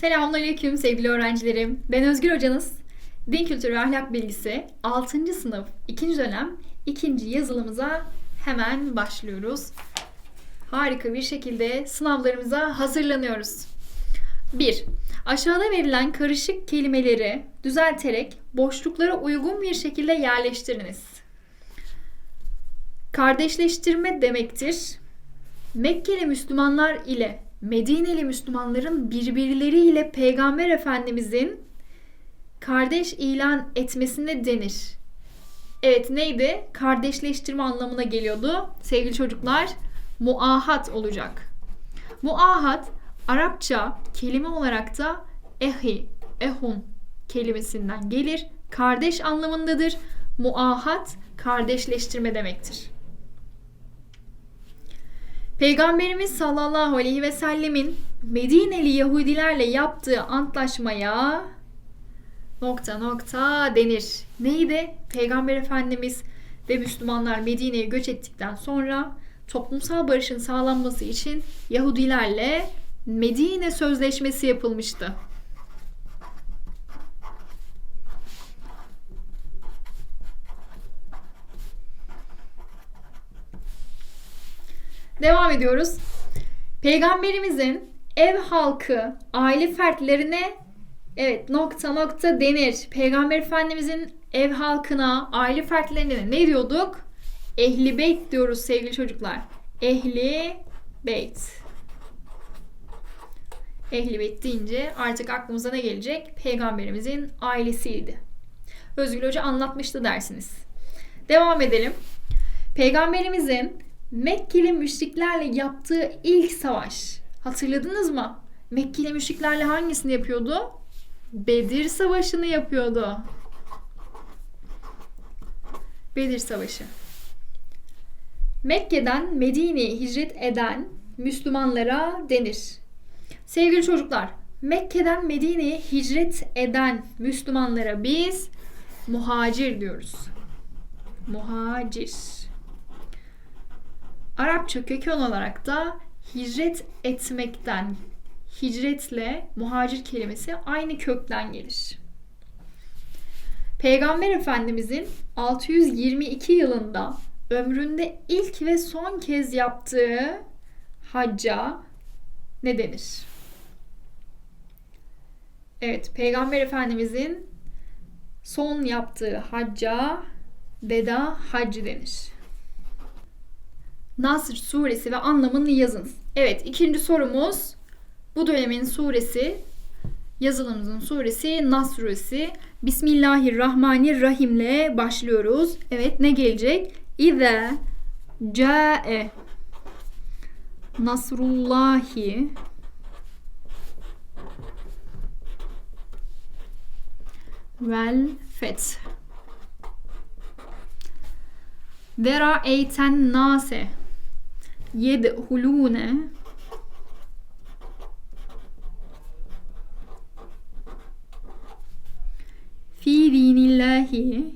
Selamünaleyküm sevgili öğrencilerim. Ben Özgür hocanız. Din Kültürü ve Ahlak Bilgisi 6. sınıf 2. dönem 2. yazılımıza hemen başlıyoruz. Harika bir şekilde sınavlarımıza hazırlanıyoruz. 1. Aşağıda verilen karışık kelimeleri düzelterek boşluklara uygun bir şekilde yerleştiriniz. Kardeşleştirme demektir. Mekkeli Müslümanlar ile Medineli Müslümanların birbirleriyle Peygamber Efendimizin kardeş ilan etmesine denir. Evet neydi? Kardeşleştirme anlamına geliyordu. Sevgili çocuklar, muahat olacak. Muahat Arapça kelime olarak da ehi, ehun kelimesinden gelir. Kardeş anlamındadır. Muahat kardeşleştirme demektir. Peygamberimiz sallallahu aleyhi ve sellemin Medineli Yahudilerle yaptığı antlaşmaya nokta nokta denir. Neydi? Peygamber Efendimiz ve Müslümanlar Medine'ye göç ettikten sonra toplumsal barışın sağlanması için Yahudilerle Medine Sözleşmesi yapılmıştı. Devam ediyoruz. Peygamberimizin ev halkı, aile fertlerine evet nokta nokta denir. Peygamber Efendimizin ev halkına, aile fertlerine ne diyorduk? Ehli beyt diyoruz sevgili çocuklar. Ehli beyt. Ehli beyt deyince artık aklımıza ne gelecek? Peygamberimizin ailesiydi. Özgür Hoca anlatmıştı dersiniz. Devam edelim. Peygamberimizin Mekkeli müşriklerle yaptığı ilk savaş. Hatırladınız mı? Mekkeli müşriklerle hangisini yapıyordu? Bedir Savaşı'nı yapıyordu. Bedir Savaşı. Mekke'den Medine'ye hicret eden Müslümanlara denir. Sevgili çocuklar, Mekke'den Medine'ye hicret eden Müslümanlara biz muhacir diyoruz. Muhacir. Arapça köken olarak da hicret etmekten, hicretle muhacir kelimesi aynı kökten gelir. Peygamber Efendimizin 622 yılında ömründe ilk ve son kez yaptığı hacca ne denir? Evet, Peygamber Efendimizin son yaptığı hacca veda haccı denir. Nasr suresi ve anlamını yazınız. Evet ikinci sorumuz bu dönemin suresi yazılımımızın suresi Nas suresi. Bismillahirrahmanirrahim ile başlıyoruz. Evet ne gelecek? İze cae nasrullahi vel feth ve ra'eyten nase yedhulune fi dinillahi.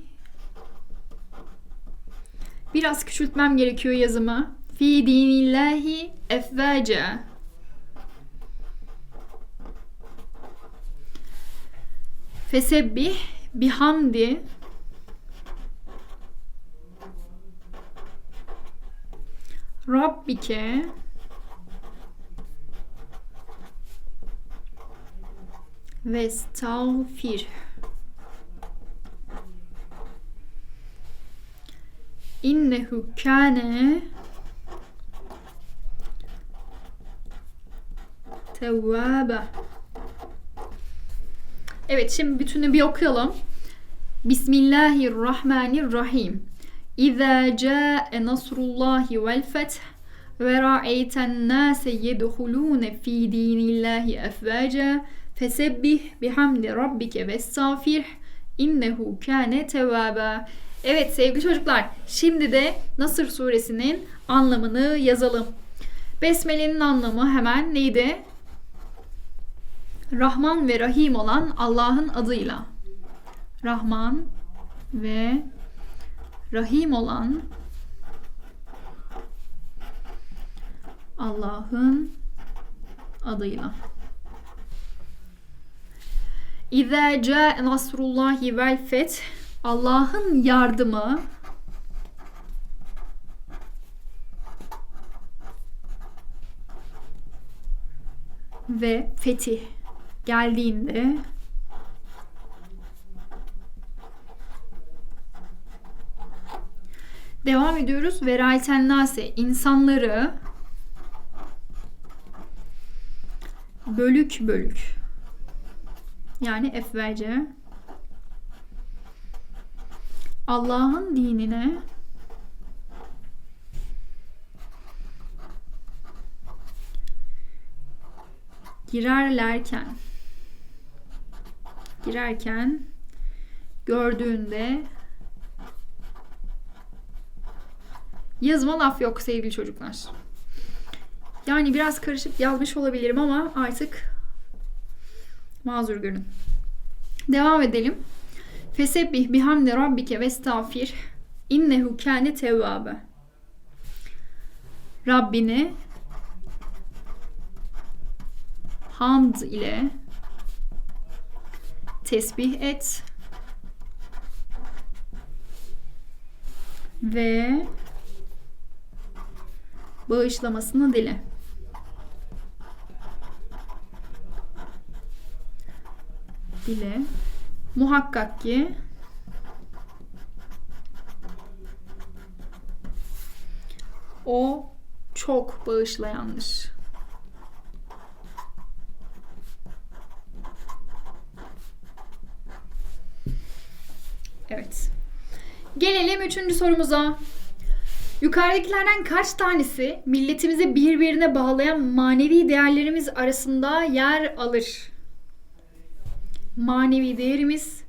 Biraz küçültmem gerekiyor yazımı. Fi dinillahi efvace fesebbih bihamdi Rabbike ve stağfir. İnnehu kâne tevvâbe. Evet şimdi bütünü bir okuyalım. Bismillahirrahmanirrahim. İza ca'e nasrullahi vel feth ve ra'eyten nase yedhulune fi dinillahi efvaca fesebbih bihamdi rabbike ve estağfirh innehu kâne tevvâba. Evet sevgili çocuklar şimdi de Nasır suresinin anlamını yazalım. Besmele'nin anlamı hemen neydi? Rahman ve Rahim olan Allah'ın adıyla. Rahman ve Rahim olan Allah'ın adıyla. İza ca'e nasrullahi vel feth Allah'ın yardımı ve fetih geldiğinde devam ediyoruz. Ve ra'yten nase insanları bölük bölük yani efvece Allah'ın dinine girerlerken girerken gördüğünde yazma laf yok sevgili çocuklar. Yani biraz karışık yazmış olabilirim ama artık mazur görün. Devam edelim. Fesebbih bihamdi rabbike ve estağfir innehu kâne tevvâbe. Rabbini hamd ile tesbih et ve bağışlamasını dile. Dile. Muhakkak ki o çok bağışlayandır. Evet. Gelelim üçüncü sorumuza. Yukarıdakilerden kaç tanesi milletimizi birbirine bağlayan manevi değerlerimiz arasında yer alır? Manevi değerimiz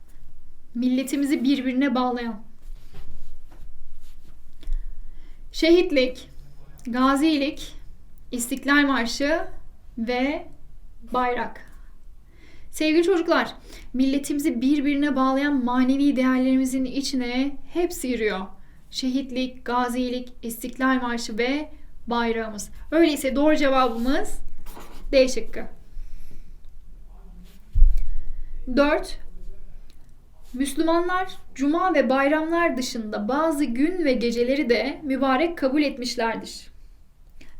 milletimizi birbirine bağlayan. Şehitlik, gazilik, İstiklal Marşı ve bayrak. Sevgili çocuklar, milletimizi birbirine bağlayan manevi değerlerimizin içine hepsi giriyor. Şehitlik, gazilik, İstiklal Marşı ve bayrağımız. Öyleyse doğru cevabımız D şıkkı. 4. Müslümanlar cuma ve bayramlar dışında bazı gün ve geceleri de mübarek kabul etmişlerdir.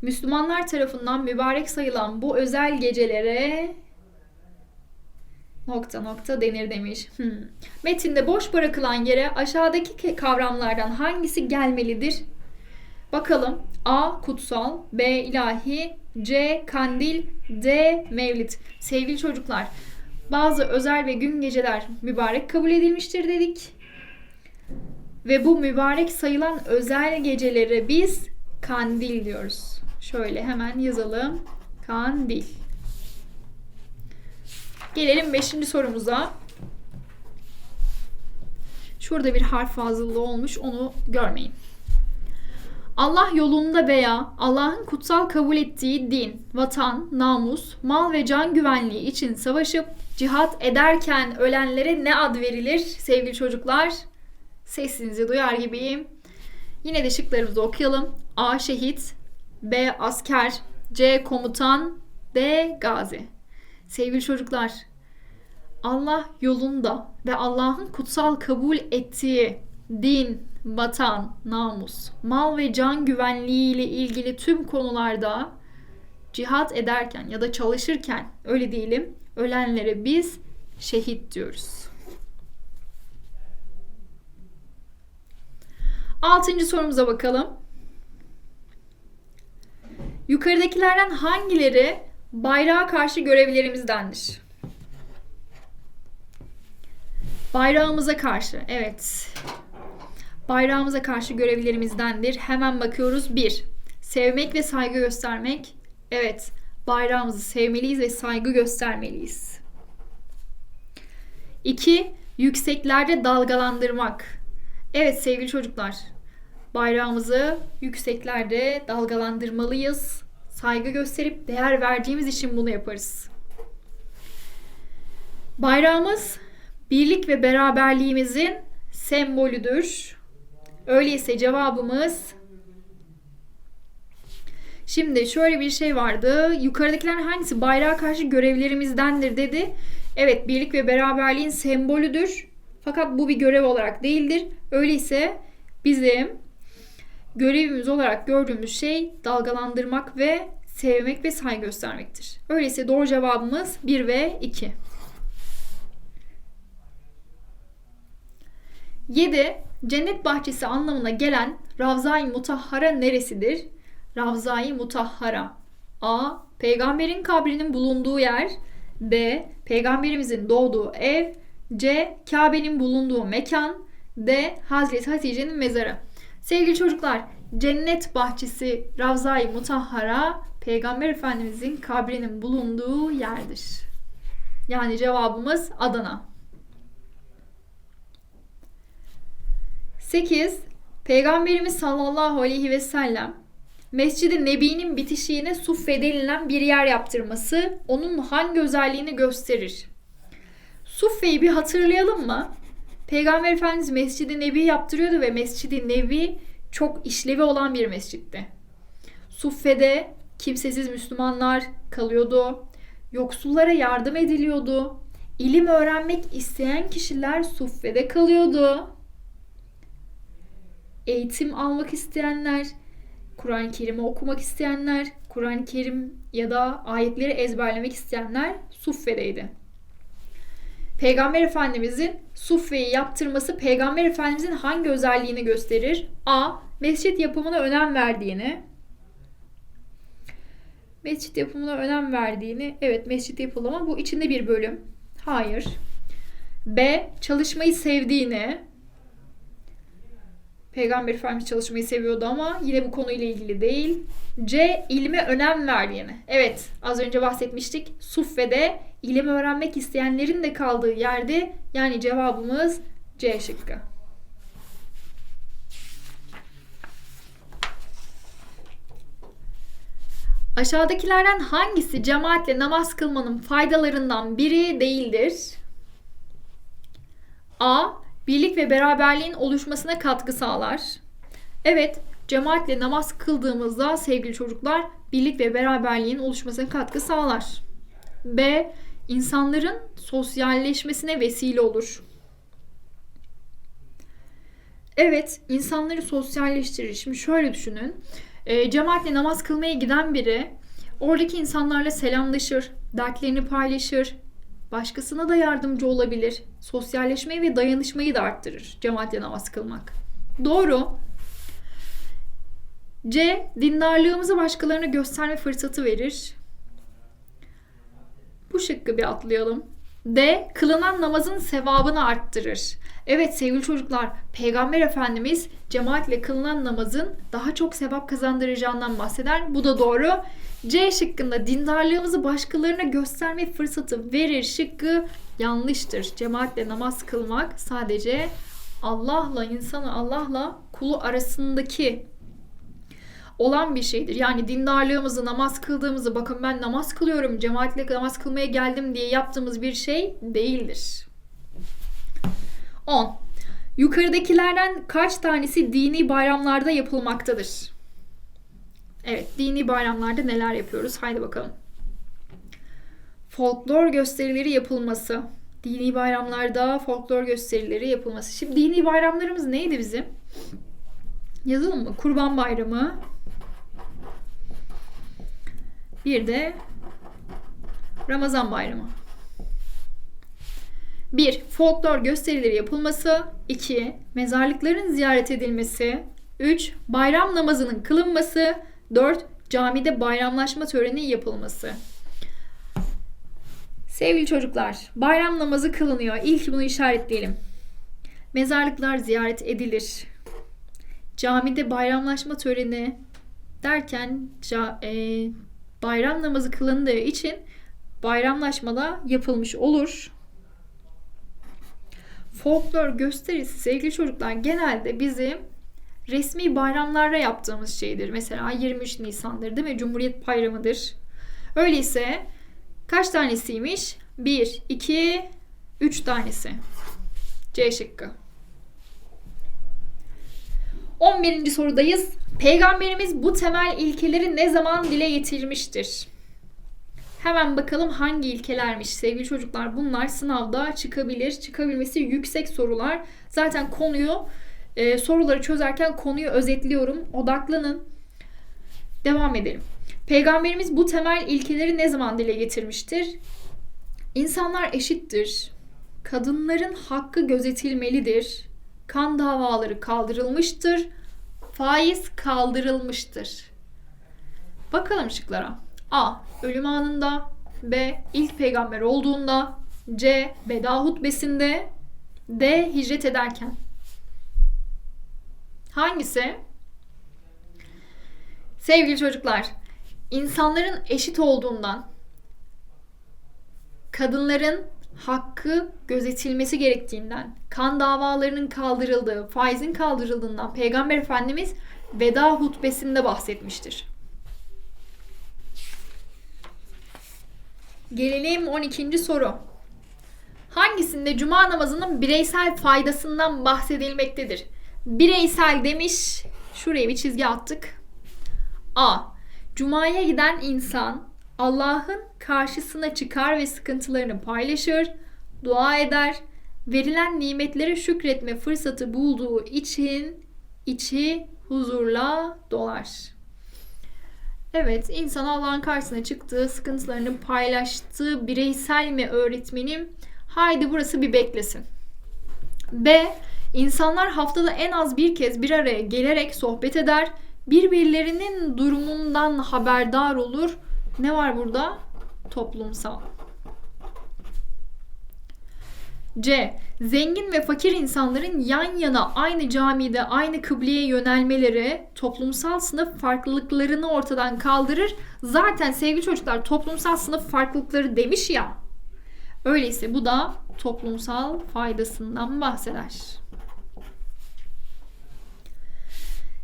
Müslümanlar tarafından mübarek sayılan bu özel gecelere nokta nokta denir demiş. Hmm. Metinde boş bırakılan yere aşağıdaki kavramlardan hangisi gelmelidir? Bakalım. A. Kutsal B. ilahi C. Kandil D. Mevlid. Sevgili çocuklar, bazı özel ve gün geceler mübarek kabul edilmiştir dedik. Ve bu mübarek sayılan özel gecelere biz kandil diyoruz. Şöyle hemen yazalım. Kandil. Gelelim 5. sorumuza. Şurada bir harf fazlalığı olmuş. Onu görmeyin. Allah yolunda veya Allah'ın kutsal kabul ettiği din, vatan, namus, mal ve can güvenliği için savaşıp cihat ederken ölenlere ne ad verilir sevgili çocuklar? Sesinizi duyar gibiyim. Yine de şıklarımızı okuyalım. A. Şehit B. Asker C. Komutan D. Gazi Sevgili çocuklar, Allah yolunda ve Allah'ın kutsal kabul ettiği din, vatan, namus, mal ve can güvenliği ile ilgili tüm konularda cihat ederken ya da çalışırken öyle diyelim ölenlere biz şehit diyoruz. Altıncı sorumuza bakalım. Yukarıdakilerden hangileri bayrağa karşı görevlerimizdendir? Bayrağımıza karşı, evet. Bayrağımıza karşı görevlerimizdendir. Hemen bakıyoruz. 1. Sevmek ve saygı göstermek. Evet, bayrağımızı sevmeliyiz ve saygı göstermeliyiz. 2. Yükseklerde dalgalandırmak. Evet sevgili çocuklar, bayrağımızı yükseklerde dalgalandırmalıyız. Saygı gösterip değer verdiğimiz için bunu yaparız. Bayrağımız birlik ve beraberliğimizin sembolüdür. Öyleyse cevabımız Şimdi şöyle bir şey vardı. Yukarıdakiler hangisi bayrağa karşı görevlerimizdendir dedi. Evet birlik ve beraberliğin sembolüdür. Fakat bu bir görev olarak değildir. Öyleyse bizim görevimiz olarak gördüğümüz şey dalgalandırmak ve sevmek ve saygı göstermektir. Öyleyse doğru cevabımız 1 ve 2. 7. Cennet bahçesi anlamına gelen Ravza-i Mutahhara neresidir? Ravza-i Mutahhara A. Peygamberin kabrinin bulunduğu yer B. Peygamberimizin doğduğu ev C. Kabe'nin bulunduğu mekan D. Hazreti Hatice'nin mezarı. Sevgili çocuklar, cennet bahçesi Ravza-i Mutahhara Peygamber Efendimizin kabrinin bulunduğu yerdir. Yani cevabımız Adana. 8. Peygamberimiz sallallahu aleyhi ve sellem Mescid-i Nebi'nin bitişiğine suffe denilen bir yer yaptırması onun hangi özelliğini gösterir? Suffe'yi bir hatırlayalım mı? Peygamber Efendimiz Mescid-i Nebi yaptırıyordu ve Mescid-i Nebi çok işlevi olan bir mescitti. Suffe'de kimsesiz Müslümanlar kalıyordu. Yoksullara yardım ediliyordu. İlim öğrenmek isteyen kişiler Suffe'de kalıyordu. Eğitim almak isteyenler, Kur'an-ı Kerim'i okumak isteyenler, Kur'an-ı Kerim ya da ayetleri ezberlemek isteyenler Suffe'deydi. Peygamber Efendimizin Suffe'yi yaptırması Peygamber Efendimizin hangi özelliğini gösterir? A. Mescit yapımına önem verdiğini. Mescit yapımına önem verdiğini. Evet mescit yapıldı ama bu içinde bir bölüm. Hayır. B. Çalışmayı sevdiğini. Peygamber Efendimiz çalışmayı seviyordu ama yine bu konuyla ilgili değil. C. ilme önem verdiğini. Evet az önce bahsetmiştik. Suffe'de ilim öğrenmek isteyenlerin de kaldığı yerde yani cevabımız C şıkkı. Aşağıdakilerden hangisi cemaatle namaz kılmanın faydalarından biri değildir? A. Birlik ve beraberliğin oluşmasına katkı sağlar. Evet, cemaatle namaz kıldığımızda sevgili çocuklar birlik ve beraberliğin oluşmasına katkı sağlar. B. insanların sosyalleşmesine vesile olur. Evet, insanları sosyalleştirir. Şimdi şöyle düşünün. E, cemaatle namaz kılmaya giden biri oradaki insanlarla selamlaşır, dertlerini paylaşır, başkasına da yardımcı olabilir. Sosyalleşmeyi ve dayanışmayı da arttırır cemaatle namaz kılmak. Doğru. C. Dindarlığımızı başkalarına gösterme fırsatı verir. Bu şıkkı bir atlayalım. D. Kılınan namazın sevabını arttırır. Evet sevgili çocuklar, Peygamber Efendimiz cemaatle kılınan namazın daha çok sevap kazandıracağından bahseder. Bu da doğru. C şıkkında dindarlığımızı başkalarına gösterme fırsatı verir şıkkı yanlıştır. Cemaatle namaz kılmak sadece Allah'la insanı Allah'la kulu arasındaki olan bir şeydir. Yani dindarlığımızı, namaz kıldığımızı, bakın ben namaz kılıyorum, cemaatle namaz kılmaya geldim diye yaptığımız bir şey değildir. 10. Yukarıdakilerden kaç tanesi dini bayramlarda yapılmaktadır? Evet, dini bayramlarda neler yapıyoruz? Haydi bakalım. Folklor gösterileri yapılması. Dini bayramlarda folklor gösterileri yapılması. Şimdi dini bayramlarımız neydi bizim? Yazalım mı? Kurban Bayramı. Bir de Ramazan Bayramı. 1. Folklor gösterileri yapılması. 2. Mezarlıkların ziyaret edilmesi. 3. Bayram namazının kılınması. 4. Camide bayramlaşma töreni yapılması. Sevgili çocuklar, bayram namazı kılınıyor. İlk bunu işaretleyelim. Mezarlıklar ziyaret edilir. Camide bayramlaşma töreni derken e, bayram namazı kılındığı için bayramlaşmada yapılmış olur. Folklor gösterisi sevgili çocuklar genelde bizim resmi bayramlarda yaptığımız şeydir. Mesela 23 Nisan'dır değil mi? Cumhuriyet Bayramı'dır. Öyleyse kaç tanesiymiş? 1, 2, 3 tanesi. C şıkkı. 11. sorudayız. Peygamberimiz bu temel ilkeleri ne zaman dile getirmiştir? Hemen bakalım hangi ilkelermiş sevgili çocuklar. Bunlar sınavda çıkabilir. Çıkabilmesi yüksek sorular. Zaten konuyu e, soruları çözerken konuyu özetliyorum. Odaklanın. Devam edelim. Peygamberimiz bu temel ilkeleri ne zaman dile getirmiştir? İnsanlar eşittir. Kadınların hakkı gözetilmelidir. Kan davaları kaldırılmıştır. Faiz kaldırılmıştır. Bakalım şıklara. A. Ölüm anında. B. ilk peygamber olduğunda. C. Veda hutbesinde. D. Hicret ederken. Hangisi? Sevgili çocuklar, insanların eşit olduğundan, kadınların hakkı gözetilmesi gerektiğinden, kan davalarının kaldırıldığı, faizin kaldırıldığından Peygamber Efendimiz veda hutbesinde bahsetmiştir. Gelelim 12. soru. Hangisinde cuma namazının bireysel faydasından bahsedilmektedir? Bireysel demiş. Şuraya bir çizgi attık. A. Cuma'ya giden insan Allah'ın karşısına çıkar ve sıkıntılarını paylaşır, dua eder, verilen nimetlere şükretme fırsatı bulduğu için içi huzurla dolar. Evet, insan Allah'ın karşısına çıktığı, sıkıntılarını paylaştığı bireysel mi öğretmenim? Haydi burası bir beklesin. B. İnsanlar haftada en az bir kez bir araya gelerek sohbet eder, birbirlerinin durumundan haberdar olur. Ne var burada? Toplumsal. C. Zengin ve fakir insanların yan yana aynı camide aynı kıbleye yönelmeleri toplumsal sınıf farklılıklarını ortadan kaldırır. Zaten sevgili çocuklar toplumsal sınıf farklılıkları demiş ya. Öyleyse bu da toplumsal faydasından bahseder.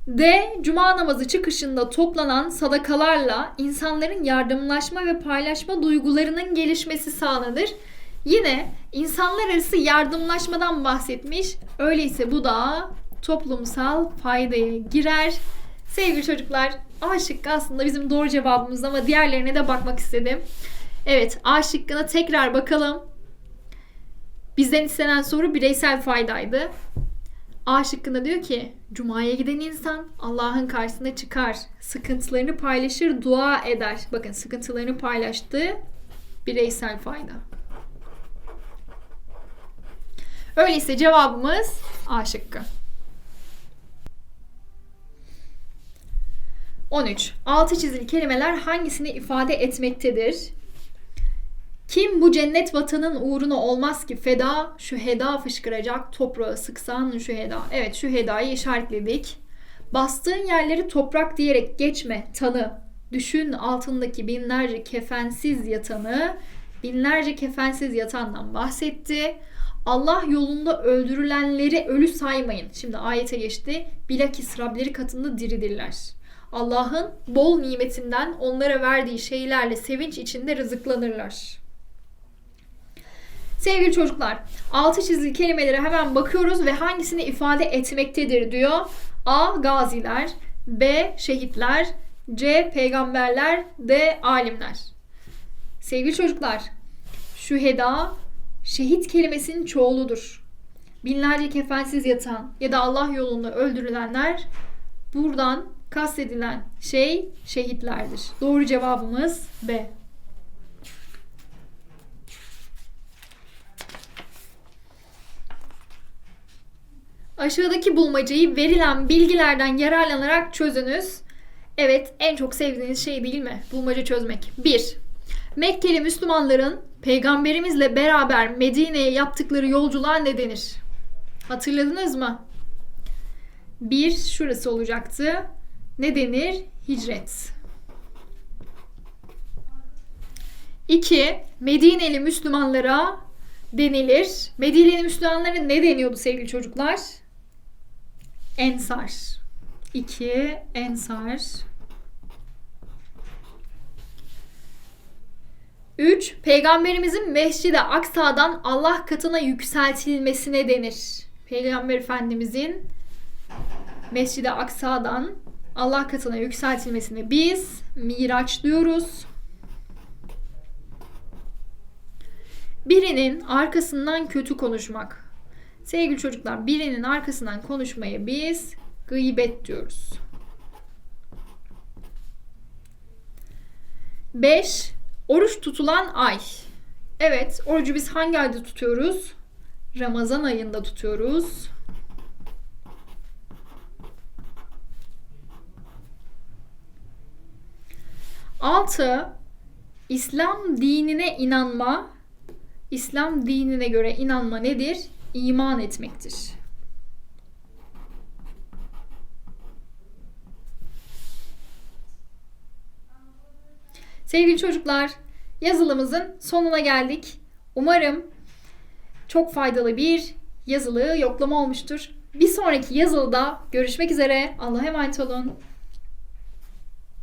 D. Cuma namazı çıkışında toplanan sadakalarla insanların yardımlaşma ve paylaşma duygularının gelişmesi sağlanır. Yine insanlar arası yardımlaşmadan bahsetmiş. Öyleyse bu da toplumsal faydaya girer. Sevgili çocuklar, A şıkkı aslında bizim doğru cevabımız ama diğerlerine de bakmak istedim. Evet, A şıkkına tekrar bakalım. Bizden istenen soru bireysel faydaydı. A şıkkında diyor ki Cuma'ya giden insan Allah'ın karşısına çıkar. Sıkıntılarını paylaşır, dua eder. Bakın sıkıntılarını paylaştığı bireysel fayda. Öyleyse cevabımız A şıkkı. 13. Altı çizili kelimeler hangisini ifade etmektedir? Kim bu cennet vatanın uğruna olmaz ki feda, şu heda fışkıracak toprağı sıksan şu heda. Evet şu hedayı işaretledik. Bastığın yerleri toprak diyerek geçme, tanı. Düşün altındaki binlerce kefensiz yatanı, binlerce kefensiz yatandan bahsetti. Allah yolunda öldürülenleri ölü saymayın. Şimdi ayete geçti. Bilakis Rableri katında diridirler. Allah'ın bol nimetinden onlara verdiği şeylerle sevinç içinde rızıklanırlar. Sevgili çocuklar, altı çizili kelimelere hemen bakıyoruz ve hangisini ifade etmektedir diyor. A. Gaziler B. Şehitler C. Peygamberler D. Alimler Sevgili çocuklar, şüheda şehit kelimesinin çoğuludur. Binlerce kefensiz yatan ya da Allah yolunda öldürülenler buradan kastedilen şey şehitlerdir. Doğru cevabımız B. Aşağıdaki bulmacayı verilen bilgilerden yararlanarak çözünüz. Evet, en çok sevdiğiniz şey değil mi? Bulmaca çözmek. 1. Mekkeli Müslümanların peygamberimizle beraber Medine'ye yaptıkları yolculuğa ne denir? Hatırladınız mı? 1 şurası olacaktı. Ne denir? Hicret. 2. Medineli Müslümanlara denilir. Medineli Müslümanlara ne deniyordu sevgili çocuklar? Ensar. 2. Ensar. 3. Peygamberimizin Mescid-i Aksa'dan Allah katına yükseltilmesine denir. Peygamber Efendimizin Mescid-i Aksa'dan Allah katına yükseltilmesine biz Miraç diyoruz. Birinin arkasından kötü konuşmak. Sevgili çocuklar, birinin arkasından konuşmaya biz gıybet diyoruz. 5. Oruç tutulan ay. Evet, orucu biz hangi ayda tutuyoruz? Ramazan ayında tutuyoruz. Altı, İslam dinine inanma. İslam dinine göre inanma nedir? İman etmektir. Sevgili çocuklar, yazılımızın sonuna geldik. Umarım çok faydalı bir yazılı yoklama olmuştur. Bir sonraki yazılıda görüşmek üzere. Allah'a emanet olun.